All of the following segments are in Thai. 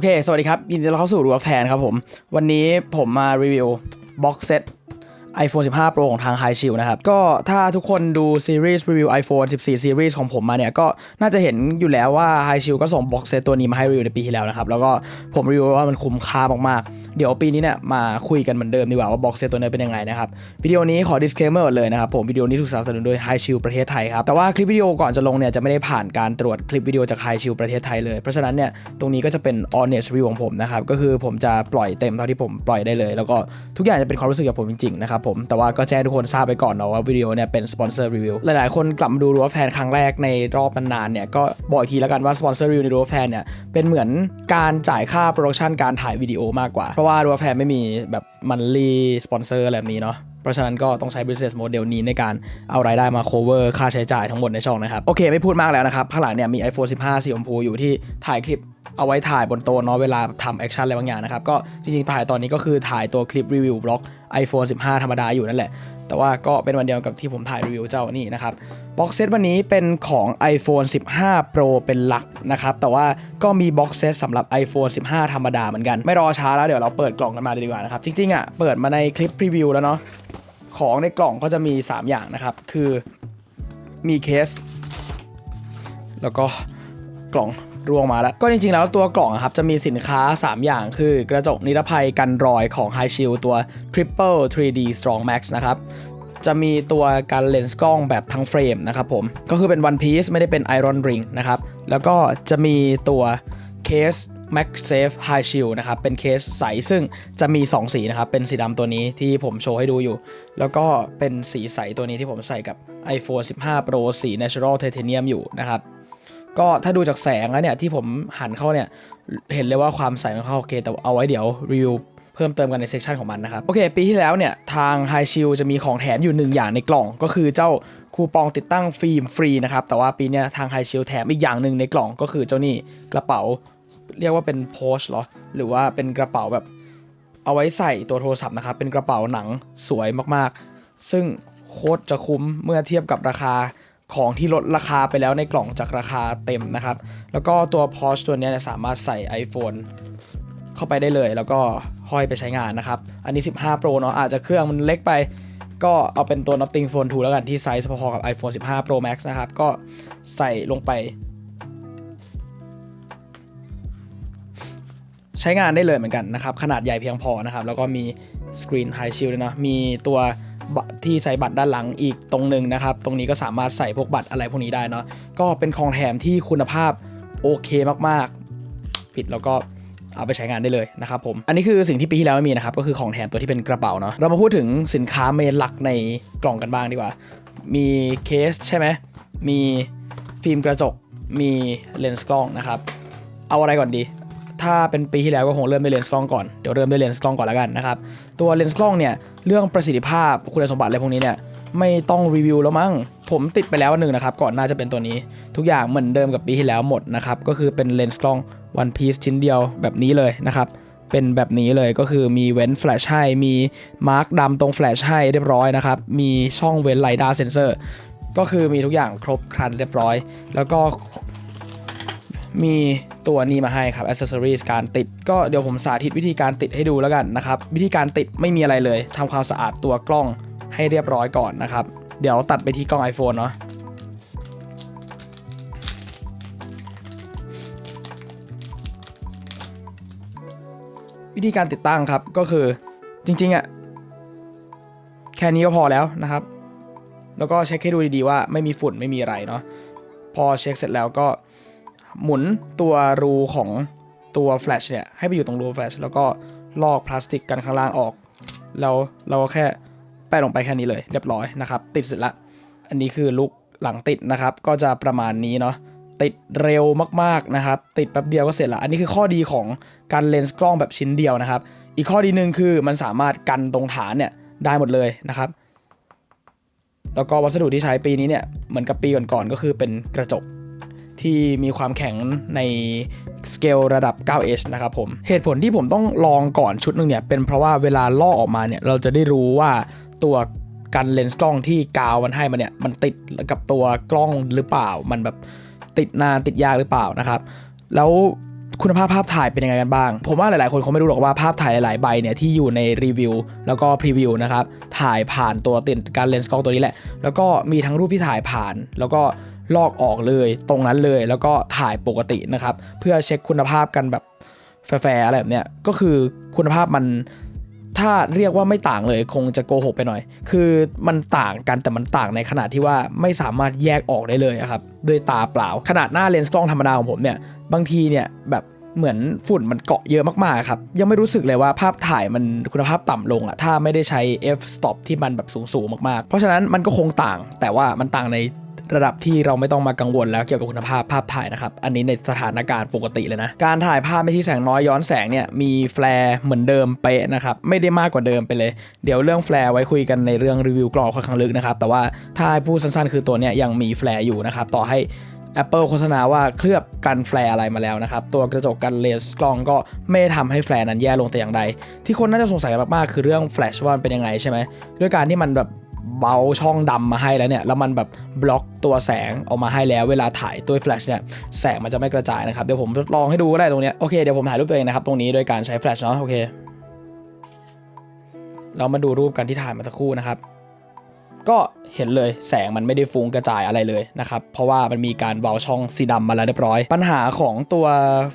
โอเค สวัสดีครับ ยินดีต้อนรับเข้าสู่รัวแฟนครับผม วันนี้ผมมารีวิวบ็อกเซต iPhone 15 Pro ของทาง High Shield นะครับ ก็ถ้าทุกคนดูซีรีส์รีวิว iPhone 14ซีรีส์ของผมมาเนี่ย ก็น่าจะเห็นอยู่แล้วว่า High Shield ก็ส่งบ็อกเซตตัวนี้มาให้รีวิวในปีที่แล้วนะครับ แล้วก็ผมรีวิวว่ามันคุ้มค่ามากๆ เดี๋ยวปีนี้เนี่ยมาคุยกันเหมือนเดิมดีกว่าว่าบ็อกเซตตัวนี้เป็นยังไงนะครับ วิดีโอนี้ขอ disclaimer เลยนะครับผมวิดีโอนี้ถูกสนับสนุนโดย High Shield ประเทศไทยครับแต่ว่าคลิปวิดีโอก่อนจะลงเนี่ยจะไม่ได้ผ่านการตรวจคลิปวิดีโอจาก High Shield ประเทศไทยเลยเพราะฉะนั้นเนี่ยตรงนี้ก็จะเป็น honest review ของผมนะครับก็คือผมจะปล่อยเต็มเท่าที่ผมปล่อยได้เลย แล้วก็ทุกอย่างจะเป็นความรู้สึกจากผมจริงๆนะครับผม แต่ว่าก็แจ้งทุกคนทราบไปก่อนเนาะว่าวิดีโอเนี่ยเป็นสปอนเซอร์รีวิวหลายๆ คนกลับมาดูรัวแฟนครั้งแรกในรอบนานๆเนี่ยก็บอกอีกทีแล้วกันว่าสปอนเซอร์รีวิวในรัวแฟนเนี่ยเป็นเหมือนการจ่ายค่าโปรดักชันการถ่ายวิดีโอมากกว่า เพราะว่ารัวแฟนไม่มีแบบมันรีสปอนเซอร์อะไรแบบนี้เนาะเพราะฉะนั้นก็ต้องใช้ business model นี้ในการเอารายได้มา cover ค่าใช้จ่ายทั้งหมดในช่องนะครับ โอเค ไม่พูดมากแล้วนะครับ ข้างหลังเนี่ยมี iPhone 15 สีชมพูอยู่ที่ถ่ายคลิปเอาไว้ถ่ายบนโต๊ะเนาะเวลาทำแอคชั่นอะไรบางอย่างนะครับ ก็จริงๆถ่ายตอนนี้ก็คือถ่ายตัวคลิปรีวิวบล็อก iPhone 15 ธรรมดาอยู่นั่นแหละ แต่ว่าก็เป็นวันเดียวกับที่ผมถ่ายรีวิวเจ้านี่นะครับบ็อกเซตวันนี้เป็นของ iPhone 15 Pro เป็นหลักนะครับ แต่ว่าก็มีบ็อกเซตสำหรับ iPhone 15 ธรรมดาเหมือนกัน ไม่รอช้าแล้วเดี๋ยวเราเปิดกล่องกันมาดีกว่านะครับ จริงๆอะเปิดมาในคลิปพรีวิวแล้วเนาะของในกล่องก็จะมี 3 อย่างนะครับ คือมีเคส แล้วก็กล่อง ร่วงมาแล้ว ก็จริงๆ แล้วตัวกล่องครับจะมีสินค้า 3 อย่างคือกระจกนิรภัยกันรอยของ High Shield ตัว Triple 3D Strong Max นะครับจะมีตัวการเลนส์กล้องแบบทั้งเฟรมนะครับผม ก็คือเป็น One Piece ไม่ได้เป็น Iron Ring นะครับ แล้วก็จะมีตัวเคส MagSafe High Shield นะครับ เป็นเคสใสซึ่งจะมี 2 สีนะครับ เป็นสีดำตัวนี้ที่ผมโชว์ให้ดูอยู่ แล้วก็เป็นสีใสตัวนี้ที่ผมใส่กับ iPhone 15 Pro สี Natural Titanium อยู่นะครับ ก็ถ้าดูจากแสงแล้วเนี่ยที่ผมหันเข้าเนี่ยเห็นเลยว่าความใสมันเข้าโอเค แต่เอาไว้เดี๋ยวรีวิวเพิ่มเติมกันในเซสชันของมันนะครับ โอเค ปีที่แล้วเนี่ย ทาง High Shield จะมีของแถมอยู่หนึ่งอย่างในกล่อง ก็คือเจ้าคูปองติดตั้งฟิล์มฟรีนะครับ แต่ว่าปีนี้ทาง High Shield แถมอีกอย่างหนึ่งในกล่องก็คือเจ้านี่กระเป๋า เรียกว่าเป็นโพชเหรอ หรือว่าเป็นกระเป๋าแบบเอาไว้ใส่ตัวโทรศัพท์นะครับ เป็นกระเป๋าหนังสวยมากๆ ซึ่งโคตรจะคุ้มเมื่อเทียบกับราคา ของที่ลดราคาไปแล้วในกล่องจากราคาเต็มนะครับ แล้วก็ตัว p o r c h ตัวนี้เนี่ยสามารถใส่ iPhone เข้าไปได้เลย แล้วก็ห้อยไปใช้งานนะครับ อันนี้ 15 Pro เนาะอาจจะเครื่องมันเล็กไป ก็เอาเป็นตัว Nothing Phone 2 แล้วกันที่ไซส์พอๆกับ iPhone 15 Pro Max นะครับ ก็ใส่ลงไป ใช้งานได้เลยเหมือนกันนะครับ ขนาดใหญ่เพียงพอนะครับ แล้วก็มีสกรีนไฮชิลด้วยนะมีตัว ที่ใส่บัตรด้านหลังอีกตรงหนึ่งนะครับ ตรงนี้ก็สามารถใส่พวกบัตรอะไรพวกนี้ได้เนาะก็เป็นของแถมที่คุณภาพโอเคมากๆ ปิดแล้วก็เอาไปใช้งานได้เลยนะครับผม อันนี้คือสิ่งที่ปีที่แล้วไม่มีนะครับ ก็คือของแถมตัวที่เป็นกระเป๋าเนาะ เรามาพูดถึงสินค้าเมนหลักในกล่องกันบ้างดีกว่า มีเคสใช่ไหม มีฟิล์มกระจก มีเลนส์กล้องนะครับ เอาอะไรก่อนดี ถ้าเป็นปีที่แล้วก็คงเริ่มด้วยเลนส์กล้องก่อน เดี๋ยวเริ่มด้วยเลนส์กล้องก่อนแล้วกันนะครับ ตัวเลนส์กล้องเนี่ย เรื่องประสิทธิภาพคุณสมบัติอะไรพวกนี้เนี่ยไม่ต้องรีวิวแล้วมั้ง ผมติดไปแล้วหนึ่งนะครับ ก่อนน่าจะเป็นตัวนี้ ทุกอย่างเหมือนเดิมกับปีที่แล้วหมดนะครับ ก็คือเป็นเลนส์กล้อง One Piece ชิ้นเดียวแบบนี้เลยนะครับ เป็นแบบนี้เลยก็คือมีเว้นแฟลชให้มีมาร์กดำตรงแฟลชให้เรียบร้อยนะครับ มีช่องเว้นไลด้าเซนเซอร์ก็คือมีทุกอย่างครบครันเรียบร้อย แล้วก็ มีตัวนี้มาให้ครับ accessories การติด ก็เดี๋ยวผมสาธิตวิธีการติดให้ดูแล้วกันนะครับ วิธีการติดไม่มีอะไรเลยทำความสะอาดตัวกล้องให้เรียบร้อยก่อนนะครับ เดี๋ยวตัดไปที่กล้อง iPhone เนาะวิธีการติดตั้งครับก็คือจริงๆอะ่ะแค่นี้ก็พอแล้วนะครับ แล้วก็เช็คให้ดูดีๆว่าไม่มีฝุ่นไม่มีอะไรเนาะพอเช็คเสร็จแล้วก็ หมุนตัวรูของตัวแฟลชเนี่ยให้ไปอยู่ตรงรูแฟลชแล้วก็ลอกพลาสติกกันข้างล่างออก แล้วเราก็แค่แปะลงไปแค่นี้เลยเรียบร้อยนะครับติดเสร็จละอันนี้คือลุกหลังติดนะครับ ก็จะประมาณนี้เนาะติดเร็วมากๆนะครับ ติดแป๊บเดียวก็เสร็จละอันนี้คือข้อดีของการเลนส์กล้องแบบชิ้นเดียวนะครับ อีกข้อดีหนึ่งคือมันสามารถกันตรงฐานเนี่ยได้หมดเลยนะครับ แล้วก็วัสดุที่ใช้ปีนี้เนี่ยเหมือนกับปีก่อนๆก็คือเป็นกระจก ที่มีความแข็งในสเกลระดับ 9H นะครับผม เหตุผลที่ผมต้องลองก่อนชุดหนึ่งเนี่ยเป็นเพราะว่าเวลาลอกออกมาเนี่ยเราจะได้รู้ว่าตัวกันเลนส์กล้องที่กาวมันให้มาเนี่ยมันติดกับตัวกล้องหรือเปล่า มันแบบติดนานติดยากหรือเปล่านะครับแล้วคุณภาพภาพถ่ายเป็นยังไงกันบ้าง ผมว่าหลาย ๆ คนคงไม่รู้หรอกว่าภาพถ่ายหลาย ๆ ใบเนี่ยที่อยู่ในรีวิวแล้วก็พรีวิวนะครับถ่ายผ่านตัวติดการเลนส์กล้องตัวนี้แหละ แล้วก็มีทั้งรูปที่ถ่ายผ่าน แล้วก็ ลอกออกเลยตรงนั้นเลยแล้วก็ถ่ายปกตินะครับ เพื่อเช็คคุณภาพกันแบบแฟร์อะไรแบบเนี้ยก็คือคุณภาพมันถ้าเรียกว่าไม่ต่างเลยคงจะโกหกไปหน่อย คือมันต่างกันแต่มันต่างในขนาดที่ว่าไม่สามารถแยกออกได้เลยครับด้วยตาเปล่า ขนาดหน้าเลนส์กล้องธรรมดาของผมเนี่ย บางทีเนี่ยแบบเหมือนฝุ่นมันเกาะเยอะมากๆครับ ยังไม่รู้สึกเลยว่าภาพถ่ายมันคุณภาพต่ำลงอะถ้าไม่ได้ใช้ f stop ที่มันแบบสูงๆมากๆ เพราะฉะนั้นมันก็คงต่างแต่ว่ามันต่างใน ระดับที่เราไม่ต้องมากังวลแล้วเกี่ยวกับคุณภาพภาพถ่ายนะครับ อันนี้ในสถานการณ์ปกติเลยนะ การถ่ายภาพไม่ที่แสงน้อยย้อนแสงเนี่ยมีแฟลร์เหมือนเดิมเป๊ะนะครับ ไม่ได้มากกว่าเดิมไปเลย เดี๋ยวเรื่องแฟลร์ไว้คุยกันในเรื่องรีวิวกรองค่อนข้างลึกนะครับ แต่ว่าถ้าพูดสั้นๆ คือตัวเนี้ยยังมีแฟลร์อยู่นะครับ ต่อให้ Apple โฆษณาว่าเคลือบกันแฟลร์อะไรมาแล้วนะครับ ตัวกระจกกันเลนส์กล้องก็ไม่ได้ทำให้แฟลร์นั้นแย่ลงแต่อย่างใด ที่คนน่าจะสงสัยมากๆ คือเรื่องแฟลชว่ามันเป็นยังไงใช่ไหมด้วยการที่มันแบบ เบาช่องดำมาให้แล้วเนี่ยแล้วมันแบบบล็อกตัวแสงออกมาให้แล้วเวลาถ่ายตัวแฟลชเนี่ยแสงมันจะไม่กระจายนะครับเดี๋ยวผมทดลองให้ดูก็ได้ตรงเนี้ยโอเคเดี๋ยวผมถ่ายรูปตัวเองนะครับตรงนี้โดยการใช้แฟลชเนาะโอเคเรามาดูรูปกันที่ถ่ายมาสักครู่นะครับ ก็เห็นเลยแสงมันไม่ได้ฟุ้งกระจายอะไรเลยนะครับ เพราะว่ามันมีการเบาช่องสีดำมาแล้วเรียบร้อย ปัญหาของตัว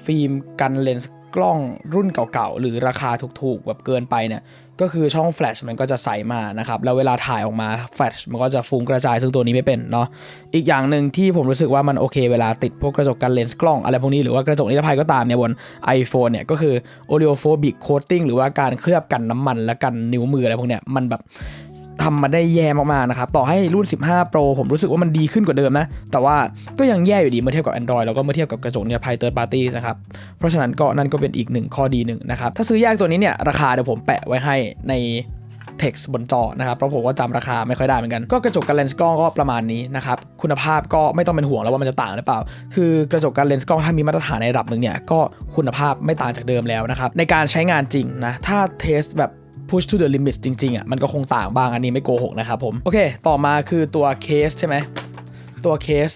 ฟิล์มกันเลนส์ กล้องรุ่นเก่าๆ หรือราคาถูกๆ แบบเกินไปเนี่ย ก็คือช่องแฟลชมันก็จะใสมานะครับ แล้วเวลาถ่ายออกมาแฟลชมันก็จะฟุ้งกระจายซึ่งตัวนี้ไม่เป็นเนาะ อีกอย่างหนึ่งที่ผมรู้สึกว่ามันโอเค เวลาติดพวกกระจกกันเลนส์กล้องอะไรพวกนี้หรือว่ากระจกนิรภัยก็ตามเนี่ยบน iPhone เนี่ยก็คือ oleophobic coating หรือว่าการเคลือบกันน้ำมันและกันนิ้วมืออะไรพวกเนี้ยมันแบบ ทำมาได้แย่มากๆนะครับ ต่อให้รุ่น 15 Pro ผมรู้สึกว่ามันดีขึ้นกว่าเดิมนะ แต่ว่าก็ยังแย่อยู่ดีเมื่อเทียบกับ Android แล้วก็เมื่อเทียบกับกระจกเนี่ยภาย third party นะครับ เพราะฉะนั้นก็นั่นก็เป็นอีกหนึ่งข้อดีหนึ่งนะครับ ถ้าซื้อแยกตัวนี้เนี่ยราคาเดี๋ยวผมแปะไว้ให้ใน text บนจอนะครับเพราะผมก็จำราคาไม่ค่อยได้เหมือนกัน ก็กระจกกันเลนส์กล้องก็ประมาณนี้นะครับคุณภาพก็ไม่ต้องเป็นห่วงแล้วว่ามันจะต่างหรือเปล่า คือกระจกกันเลนส์กล้องถ้ามีมาตรฐานในระดับหนึ่งเนี่ยก็คุณภาพไม่ต่างจากเดิมแล้วนะครับในการใช้งานจริงนะถ้าเทสแบบ push to the limit จริงๆอะมันก็คงต่างบ้างอันนี้ไม่โกหกนะครับผม โอเค ต่อมาคือตัวเคสใช่ไหมตัวเคส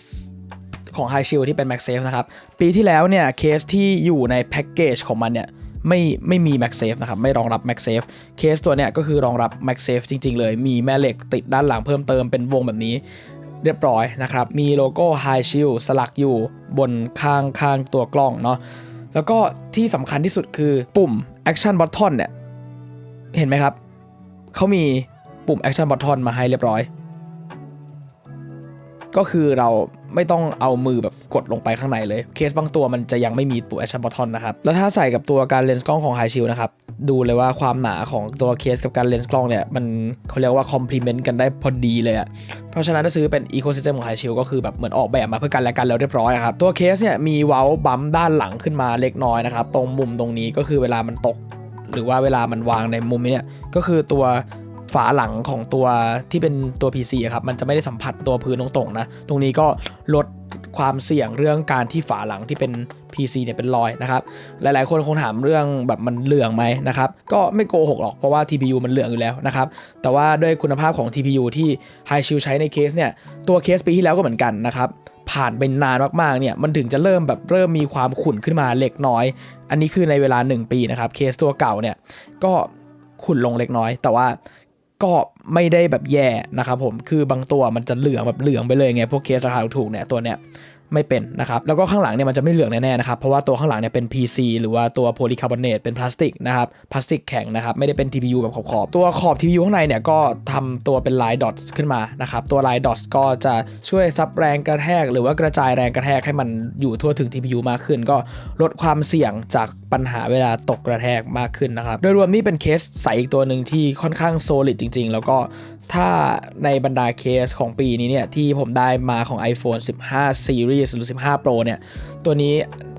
ของ High Shield ที่เป็น MagSafe นะครับ ปีที่แล้วเนี่ยเคสที่อยู่ในแพ็กเกจของมันเนี่ยไม่ไม่มี MagSafe นะครับ ไม่รองรับ MagSafe เคสตัวเนี้ยก็คือรองรับ MagSafe จริง ๆ เลย มีแม่เหล็กติดด้านหลังเพิ่มเติมเป็นวงแบบนี้เรียบร้อยนะครับ มีโลโก้ High Shield สลักอยู่บนข้างข้างตัวกล้องเนาะแล้วก็ที่สำคัญที่สุดคือปุ่ม Action Button เนี่ย เห็นไหมครับ เขามีปุ่ม Action Button มาให้เรียบร้อย ก็คือเราไม่ต้องเอามือแบบกดลงไปข้างในเลย เคสบางตัวมันจะยังไม่มีปุ่ม Action Button นะครับ แล้วถ้าใส่กับตัวการเลนส์กล้องของ High Shield นะครับ ดูเลยว่าความหนาของตัวเคสกับการเลนส์กล้องเนี่ย มันเขาเรียกว่า complement กันได้พอดีเลยอะเพราะฉะนั้นถ้าซื้อเป็น ecosystem ของ High Shield ก็คือแบบเหมือนออกแบบมาเพื่อกันและกันแล้วเรียบร้อยครับ ตัวเคสเนี่ยมีเว้าบัมด้านหลังขึ้นมาเล็กน้อยนะครับ ตรงมุมตรงนี้ก็คือเวลามันตก หรือว่าเวลามันวางในมุมนี้เนี่ยก็คือตัวฝาหลังของตัวที่เป็นตัว PC อะครับมันจะไม่ได้สัมผัสตัวพื้นตรงๆนะ ตรงนี้ก็ลดความเสี่ยงเรื่องการที่ฝาหลังที่เป็น PC เนี่ยเป็นรอยนะครับ หลายๆ คนคงถามเรื่องแบบมันเหลืองไหมนะครับ ก็ไม่โกหกหรอกเพราะว่า TPU มันเหลืองอยู่แล้วนะครับ แต่ว่าด้วยคุณภาพของ TPU ที่ High Shield ใช้ในเคสเนี่ย ตัวเคสปีที่แล้วก็เหมือนกันนะครับ ผ่านไปนานมากๆเนี่ยมันถึงจะเริ่มแบบเริ่มมีความขุ่นขึ้นมาเล็กน้อย อันนี้คือในเวลา 1 ปีนะครับเคสตัวเก่าเนี่ยก็ขุ่นลงเล็กน้อย แต่ว่าก็ไม่ได้แบบแย่นะครับผมคือบางตัวมันจะเหลืองแบบเหลืองไปเลยไงพวกเคสราคาถูกเนี่ยตัวเนี้ย ไม่เป็นนะครับแล้วก็ข้างหลังเนี่ยมันจะไม่เหลืองแน่ๆนะครับเพราะว่าตัวข้างหลังเนี่ยเป็น PC หรือว่าตัวโพลีคาร์บอเนตเป็นพลาสติกนะครับพลาสติกแข็งนะครับไม่ได้เป็น TPU แบบขอบๆตัวขอบ TPU ข้างในเนี่ยก็ทำตัวเป็นลายดอทขึ้นมานะครับตัวลายดอทก็จะช่วยซับแรงกระแทก หรือว่ากระจายแรงกระแทกให้มันอยู่ทั่วถึง TPU มากขึ้น ก็ลดความเสี่ยงจากปัญหาเวลาตกกระแทกมากขึ้นนะครับโดยรวมนี่เป็นเคสใสอีกตัวหนึ่งที่ค่อนข้างโซลิดจริง ๆ แล้วก็ ถ้าในบรรดาเคสของปีนี้เนี่ย ที่ผมได้มาของ iPhone 15 Series หรือ 15 Pro เนี่ย ตัวนี้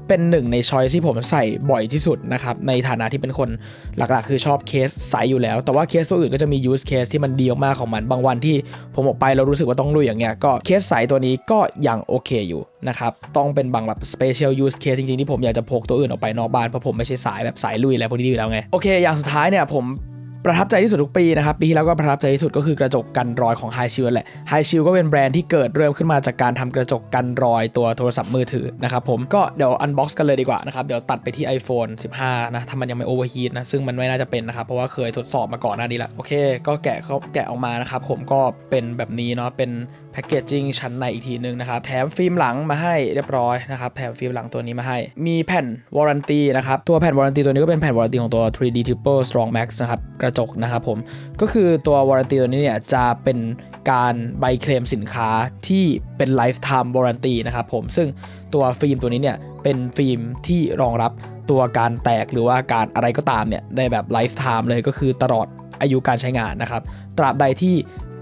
เป็นหนึ่งในช้อยที่ผมใส่บ่อยที่สุดนะครับ ในฐานะที่เป็นคนหลักๆ คือชอบเคสใสอยู่แล้ว แต่ว่าเคสตัวอื่นก็จะมี use case ที่มันดีมากของมัน บางวันที่ผมออกไปเรารู้สึกว่าต้องลุยอย่างเงี้ย ก็เคสใสตัวนี้ก็ยังโอเคอยู่นะครับ ต้องเป็นบางแบบ special use case จริงๆ ที่ผมอยากจะพกตัวอื่นออกไปนอกบ้าน เพราะผมไม่ใช่สายแบบสายลุยอะไรพวกนี้อยู่แล้วไง โอเค อย่างสุดท้ายเนี่ยผม ประทับใจที่สุดทุกปีนะครับ ปีที่แล้วก็ประทับใจที่สุดก็คือกระจกกันรอยของ High Shield แหละ High Shield ก็เป็นแบรนด์ที่เกิดเริ่มขึ้นมาจากการทำกระจกกันรอยตัวโทรศัพท์มือถือนะครับผมก็เดี๋ยวอันบ็อกซ์กันเลยดีกว่านะครับ เดี๋ยวตัดไปที่ iPhone 15 นะถ้ามันยังไม่โอเวอร์ฮีทนะ ซึ่งมันไม่น่าจะเป็นนะครับ เพราะว่าเคยทดสอบมาก่อนหน้านี้แล้วโอเค ก็แกะเขาแกะออกมานะครับผมก็เป็นแบบนี้เนาะเป็นแพคเกจจิ้งชั้นในอีกทีนึงนะครับแถมฟิล์มหลังมาให้เรียบร้อยนะครับแถมฟิล์มหลังตัวนี้มาให้ มีแผ่นวารันตีนะครับตัวแผ่นวารันตีตัวนี้ก็เป็นแผ่นวารันตีของตัว 3D Triple Strong Max นะครับกระจกนะครับผมก็คือตัววารันตีตัวนี้เนี่ยจะเป็นการใบเคลมสินค้าที่เป็น Lifetime Warranty นะครับผมซึ่งตัวฟิล์มตัวนี้เนี่ยเป็นฟิล์มที่รองรับตัวการแตกหรือว่าการอะไรก็ตามเนี่ยได้แบบ Lifetime เลยก็คือตลอดอายุการใช้งานนะครับ ตราบใดที่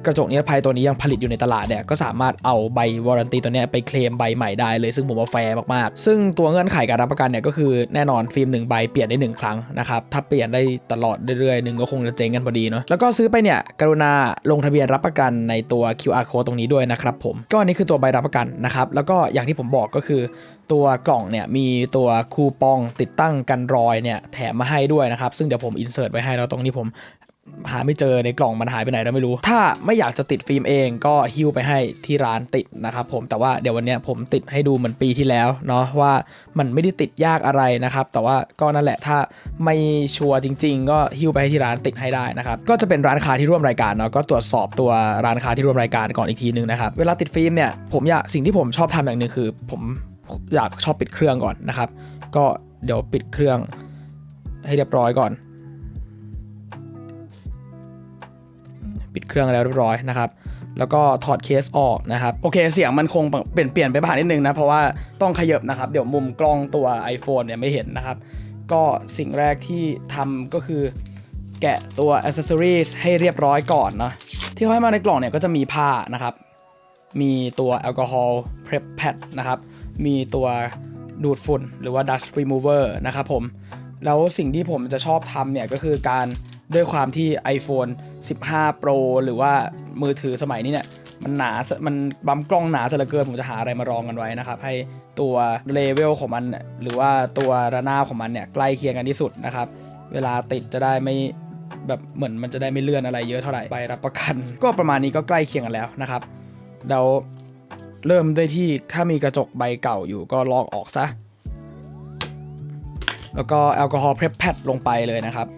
กระจกนิรภัยตัวนี้ยังผลิตอยู่ในตลาดเนี่ยก็สามารถเอาใบวารันตีตัวนี้ไปเคลมใบใหม่ได้เลยซึ่งผมว่าแฟร์มากๆ ซึ่งตัวเงื่อนไขการรับประกันเนี่ยก็คือแน่นอนฟิล์มหนึ่งใบเปลี่ยนได้หนึ่งครั้งนะครับถ้าเปลี่ยนได้ตลอดเรื่อยๆหนึ่งก็คงจะเจ๊งกันพอดีเนาะแล้วก็ซื้อไปเนี่ยกรุณาลงทะเบียนรับประกันในตัว QR code ตรงนี้ด้วยนะครับผมก็อันนี้คือตัวใบรับประกันนะครับแล้วก็อย่างที่ผมบอกก็คือ ตัวกล่องเนี่ยมีตัวคูปองติดตั้งกันรอยเนี่ยแถมมาให้ด้วยนะครับซึ่งเดี๋ยวผมอินเสิร์ตไว้ให้แล้วตรงนี้ผม หาไม่เจอในกล่องมันหายไปไหนเราไม่รู้ ถ้าไม่อยากจะติดฟิล์มเองก็ฮิ้วไปให้ที่ร้านติดนะครับผมแต่ว่าเดี๋ยววันนี้ผมติดให้ดูเหมือนปีที่แล้วเนาะว่ามันไม่ได้ติดยากอะไรนะครับแต่ว่าก็นั่นแหละถ้าไม่ชัวร์จริง ๆ ก็ฮิ้วไปให้ที่ร้านติดให้ได้นะครับก็จะเป็นร้านค้าที่ร่วมรายการเนาะก็ตรวจสอบตัวร้านค้าที่ร่วมรายการก่อนอีกทีนึงนะครับเวลาติดฟิล์มเนี่ยผมอยากสิ่งที่ผมชอบทำอย่างหนึ่งคือผมอยากชอบปิดเครื่องก่อนนะครับ ก็เดี๋ยวปิดเครื่องให้เรียบร้อยก่อน เครื่องแล้วเรียบร้อยนะครับแล้วก็ถอดเคสออกนะครับโอเคเสียงมันคงเปลี่ยนเปลี่ยนไปผ่านนิดนึงนะเพราะว่าต้องขยับนะครับเดี๋ยวมุมกล้องตัว iPhone เนี่ยไม่เห็นนะครับก็สิ่งแรกที่ทำก็คือแกะตัว accessories ให้เรียบร้อยก่อนเนาะที่เขาให้มาในกล่องเนี่ยก็จะมีผ้านะครับ มีตัวแอลกอฮอล์ prep pad นะครับ มีตัวดูดฝุ่นหรือว่า dust remover นะครับผม แล้วสิ่งที่ผมจะชอบทำเนี่ยก็คือการ ด้วยความที่ iPhone 15 Pro หรือว่ามือถือสมัยนี้เนี่ยมันหนา มันบัมกล้องหนาแต่ละเกิน ผมจะหาอะไรมารองกันไว้นะครับ ให้ตัวเลเวลของมัน หรือว่าตัวระนาบของมันเนี่ยใกล้เคียงกันที่สุดนะครับ เวลาติดจะได้ไม่แบบเหมือนมันจะได้ไม่เลื่อนอะไรเยอะเท่าไหร่ไปรับประกัน ก็ประมาณนี้ก็ใกล้เคียงกันแล้วนะครับเดี๋ยวเริ่มด้วยที่ถ้ามีกระจกใบเก่าอยู่ก็ลอกออกซะ แล้วก็แอลกอฮอล์เพรสแพดลงไปเลยนะครับ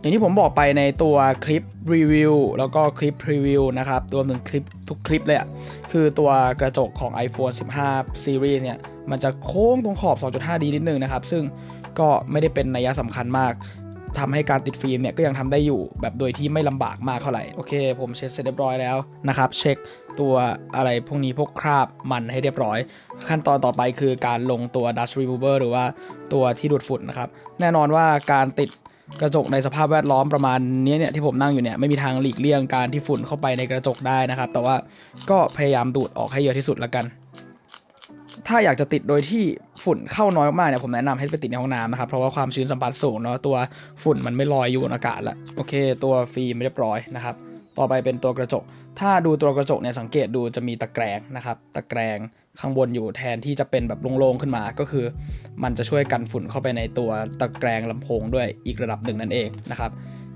อย่างที่ผมบอกไปในตัวคลิปรีวิวแล้วก็คลิปพรีวิวนะครับรวมถึงคลิปทุกคลิปเลยอะคือตัวกระจกของ iPhone 15 Series เนี่ย มันจะโค้งตรงขอบ 2.5D นิดนึงนะครับ ซึ่งก็ไม่ได้เป็นนัยสำคัญมากทำให้การติดฟิล์มเนี่ยก็ยังทำได้อยู่แบบโดยที่ไม่ลำบากมากเท่าไหร่ โอเค ผมเช็คเสร็จเรียบร้อยแล้วนะครับ เช็คตัวอะไรพวกนี้พวกคราบมันให้เรียบร้อย ขั้นตอนต่อไปคือการลงตัว dust remover หรือว่าตัวที่ดูดฝุ่นนะครับ แน่นอนว่าการติด กระจกในสภาพแวดล้อมประมาณนี้เนี่ยที่ผมนั่งอยู่เนี่ยไม่มีทางหลีกเลี่ยงการที่ฝุ่นเข้าไปในกระจกได้นะครับ แต่ว่าก็พยายามดูดออกให้เยอะที่สุดละกัน ถ้าอยากจะติดโดยที่ฝุ่นเข้าน้อยมากๆเนี่ยผมแนะนำให้ไปติดในห้องน้ำนะครับเพราะว่าความชื้นสัมผัสสูงเนาะตัวฝุ่นมันไม่ลอยอยู่บนอากาศละโอเค ตัวฟิล์มเรียบร้อยนะครับต่อไปเป็นตัวกระจก ถ้าดูตัวกระจกเนี่ยสังเกตดูจะมีตะแกรงนะครับ ตะแกรง ข้างบนอยู่แทนที่จะเป็นแบบโล่งๆขึ้นมา ก็คือ มันจะช่วยกันฝุ่นเข้าไปในตัวตะแกรงลำโพงด้วยอีกระดับหนึ่งนั่นเองนะครับ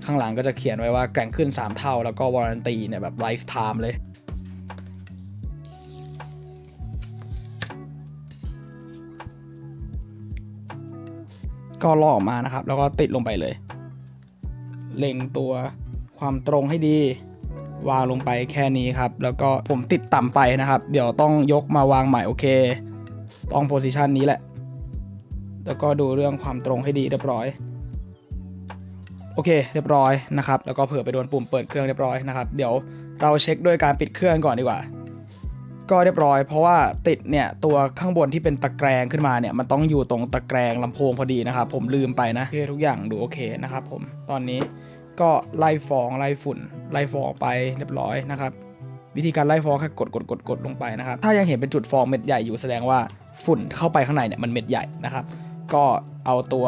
ข้างหลังก็จะเขียนไว้ว่าแกร่งขึ้น 3 เท่า แล้วก็วารันตีเนี่ยแบบไลฟ์ไทม์เลยก็ลอกออกมานะครับ แล้วก็ติดลงไปเลย เล็งตัวความตรงให้ดี วางลงไปแค่นี้ครับ แล้วก็ผมติดต่ำไปนะครับ เดี๋ยวต้องยกมาวางใหม่โอเค ต้องโพซิชันนี้แหละ แล้วก็ดูเรื่องความตรงให้ดีเรียบร้อย โอเค เรียบร้อยนะครับ แล้วก็เผื่อไปโดนปุ่มเปิดเครื่องเรียบร้อยนะครับ เดี๋ยวเราเช็คด้วยการปิดเครื่องก่อนดีกว่า ก็เรียบร้อย เพราะว่าติดเนี่ยตัวข้างบนที่เป็นตะแกรงขึ้นมาเนี่ยมันต้องอยู่ตรงตะแกรงลำโพงพอดีนะครับผมลืมไปนะโอเคทุกอย่างดูโอเคนะครับผมตอนนี้ ก็ไล่ฟองไล่ฝุ่นไล่ฟองไปเรียบร้อยนะครับ วิธีการไล่ฟองแค่กดกดกดกดลงไปนะครับ ถ้ายังเห็นเป็นจุดฟองเม็ดใหญ่อยู่แสดงว่าฝุ่นเข้าไปข้างในเนี่ยมันเม็ดใหญ่นะครับ ก็เอาตัว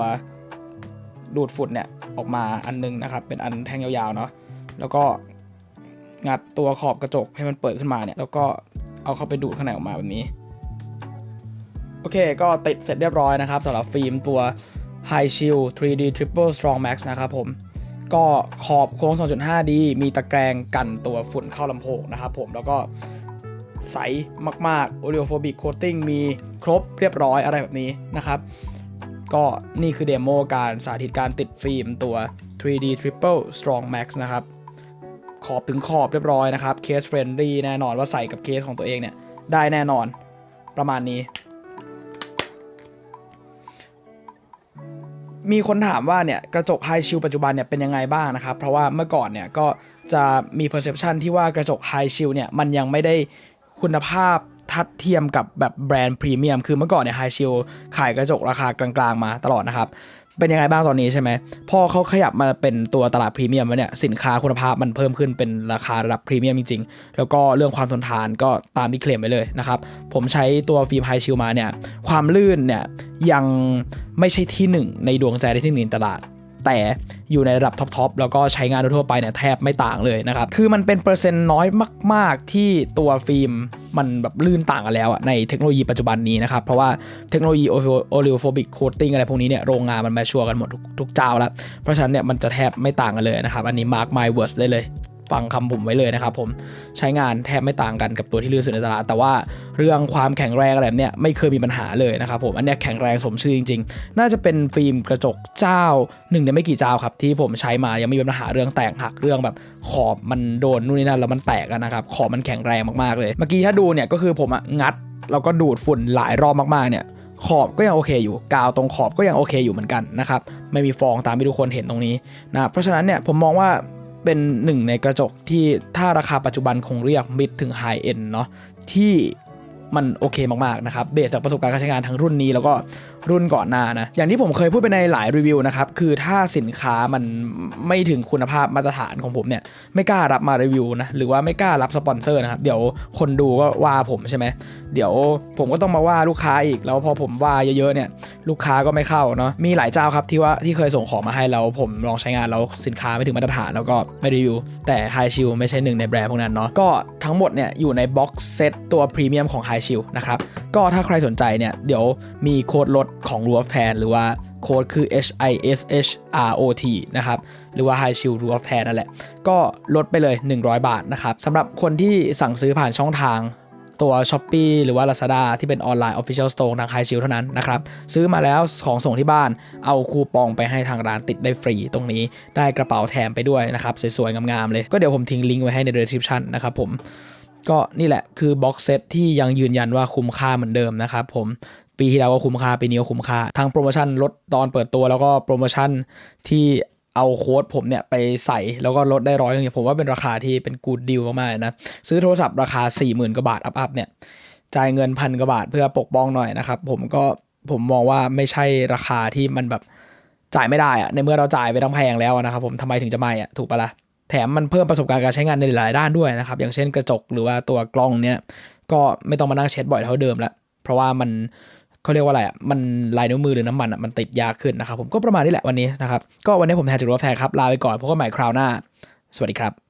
ดูดฝุ่นเนี่ยออกมาอันนึงนะครับ เป็นอันแท่งยาวๆเนาะแล้วก็งัดตัวขอบกระจกให้มันเปิดขึ้นมาเนี่ยแล้วก็เอาเข้าไปดูดข้างในออกมาแบบนี้โอเค ก็ติดเสร็จเรียบร้อยนะครับสำหรับฟิล์มตัว High Shield 3D Triple Strong Max นะครับผม ก็ขอบโค้ง 2.5D มีตะแกรงกันตัวฝุ่นเข้าลำโพงนะครับผมแล้วก็ใสมากๆ Oleophobic Coating มีครบเรียบร้อยอะไรแบบนี้นะครับ ก็นี่คือเดโมการสาธิตการติดฟิล์มตัว 3D Triple Strong Max นะครับ ขอบถึงขอบเรียบร้อยนะครับ เคสเฟรนดี้แน่นอนว่าใส่กับเคสของตัวเองเนี่ย ได้แน่นอนประมาณนี้ มีคนถามว่าเนี่ยกระจกไฮชิลปัจจุบันเนี่ยเป็นยังไงบ้างนะครับ เพราะว่าเมื่อก่อนเนี่ยก็จะมี perception ที่ว่ากระจกไฮชิลเนี่ยมันยังไม่ได้คุณภาพทัดเทียมกับแบบแบรนด์พรีเมียม คือเมื่อก่อนเนี่ยไฮชิลขายกระจกราคากลางๆมาตลอดนะครับ เป็นยังไงบ้างตอนนี้ใช่ไหมพอเขาขยับมาเป็นตัวตลาดพรีเมียมแล้วเนี่ยสินค้าคุณภาพมันเพิ่มขึ้นเป็นราคาระดับพรีเมียมจริงๆ แล้วก็เรื่องความทนทานก็ตามที่เคลมไปเลยนะครับผมใช้ตัวฟิล์มไฮชิลมาเนี่ยความลื่นเนี่ยยังไม่ใช่ที่หนึ่งในดวงใจได้ที่หนึ่งตลาด แต่อยู่ในระดับท็อปๆแล้วก็ใช้งานทั่วไปเนี่ยแทบไม่ต่างเลยนะครับคือมันเป็นเปอร์เซ็นต์น้อยมาก ๆ ที่ตัวฟิล์มมันแบบลื่นต่างกันแล้วอะในเทคโนโลยีปัจจุบันนี้นะครับเพราะว่าเทคโนโลยีโอลิโอโฟบิกโคตติ้งอะไรพวกนี้เนี่ยโรงงานมันมาชัวร์กันหมดทุกเจ้าแล้ว เพราะฉะนั้นเนี่ยมันจะแทบไม่ต่างกันเลยนะครับอันนี้ mark my words ได้เลย ฟังคำผมไว้เลยนะครับผมใช้งานแทบไม่ต่างกันกับตัวที่ลื่นสุดในตลาดแต่ว่าเรื่องความแข็งแรงอะไรเนี้ยไม่เคยมีปัญหาเลยนะครับผมอันนี้แข็งแรงสมชื่อจริง ๆ น่าจะเป็นฟิล์มกระจกเจ้าหนึ่งในไม่กี่เจ้าครับที่ผมใช้มายังไม่มีปัญหาเรื่องแตกหักเรื่องแบบขอบมันโดนนู่นนี่นั่นแล้วมันแตกนะครับขอบมันแข็งแรงมากๆเลยเมื่อกี้ถ้าดูเนี่ยก็คือผมอะงัดแล้วก็ดูดฝุ่นหลายรอบมากๆเนี่ยขอบก็ยังโอเคอยู่ กาวตรงขอบก็ยังโอเคอยู่เหมือนกันนะครับ ไม่มีฟองตามที่ทุกคนเห็นตรงนี้นะ เพราะฉะนั้นเนี่ยผมมองว่า เป็นหนึ่งในกระจกที่ถ้าราคาปัจจุบันคงเรียกมิดถึงไฮเอ็นเนาะที่ มันโอเคมากๆนะครับเบสจากประสบการณ์การใช้งานทั้งรุ่นนี้แล้วก็รุ่นก่อนหน้านะอย่างที่ผมเคยพูดไปในหลายรีวิวนะครับคือถ้าสินค้ามันไม่ถึงคุณภาพมาตรฐานของผมเนี่ยไม่กล้ารับมารีวิวนะหรือว่าไม่กล้ารับสปอนเซอร์นะครับเดี๋ยวคนดูก็ว่าผมใช่ไหมเดี๋ยวผมก็ต้องมาว่าลูกค้าอีกแล้วพอผมว่าเยอะๆเนี่ยลูกค้าก็ไม่เข้าเนาะมีหลายเจ้าครับที่ว่าที่เคยส่งของมาให้แล้วผมลองใช้งานแล้วสินค้าไม่ถึงมาตรฐานแล้วก็ไม่รีวิว แต่ High Shield ไม่ใช่หนึ่งในแบรนด์พวกนั้นเนาะก็ทั้งหมดเนี่ยอยู่ในบ็อกเซตตัวพรีเมียมของ High Shield นะครับก็ถ้าใครสนใจเนี่ยเดี๋ยวมีโค้ดลดของ r u f Fan หรือว่าโค้ดคือ H I S H R O T นะครับหรือว่า High Shield r u f Fan นั่นแหละ ก็ลดไปเลย 100 บาทนะครับสำหรับคนที่สั่งซื้อผ่านช่องทางตัว s h อ p e e หรือว่า Lazada ที่เป็นออนไลน์ Official Store ทาง High Shield เท่านั้นนะครับ ซื้อมาแล้วของส่งที่บ้าน เอาคูปองไปให้ทางร้านติดได้ฟรีตรงนี้ได้กระเป๋าแถมไปด้วยนะครับ สวยๆ งามๆ เลย ก็เดี๋ยวผมทิ้งลิงก์ไว้ให้ใน description นะครับผม ก็นี่แหละคือบ็อกเซตที่ยังยืนยันว่าคุ้มค่าเหมือนเดิมนะครับผมปีที่แล้วก็คุ้มค่าปีนี้ก็คุ้มค่าทั้งโปรโมชั่นลดตอนเปิดตัวแล้วก็โปรโมชั่นที่เอาโค้ดผมเนี่ยไปใส่แล้วก็ลดได้ร้อยนึงผมว่าเป็นราคาที่เป็นกูดดีลมากๆนะซื้อโทรศัพท์ราคา 4 0,000กว่าบาทอัพๆเนี่ยจ่ายเงินพันกว่าบาทเพื่อปกป้องหน่อยนะครับผมก็ผมมองว่าไม่ใช่ราคาที่มันแบบจ่ายไม่ได้อะในเมื่อเราจ่ายไปตั้งแพงแล้วนะครับผมทำไมถึงจะไม่อะถูกปะละ่ะ แถมมันเพิ่มประสบการณ์การใช้งานในหลายด้านด้วยนะครับ อย่างเช่นกระจกหรือว่าตัวกล้องเนี่ยก็ไม่ต้องมานั่งเช็ดบ่อยเท่าเดิมละเพราะว่ามันเขาเรียกว่าอะไรอะมันลายนิ้วมือหรือน้ำมันอะมันติดยากขึ้นนะครับผมก็ประมาณนี้แหละวันนี้นะครับก็วันนี้ผมแทนจากรัวแฟนครับลาไปก่อนพบกันใหม่คราวหน้า สวัสดีครับ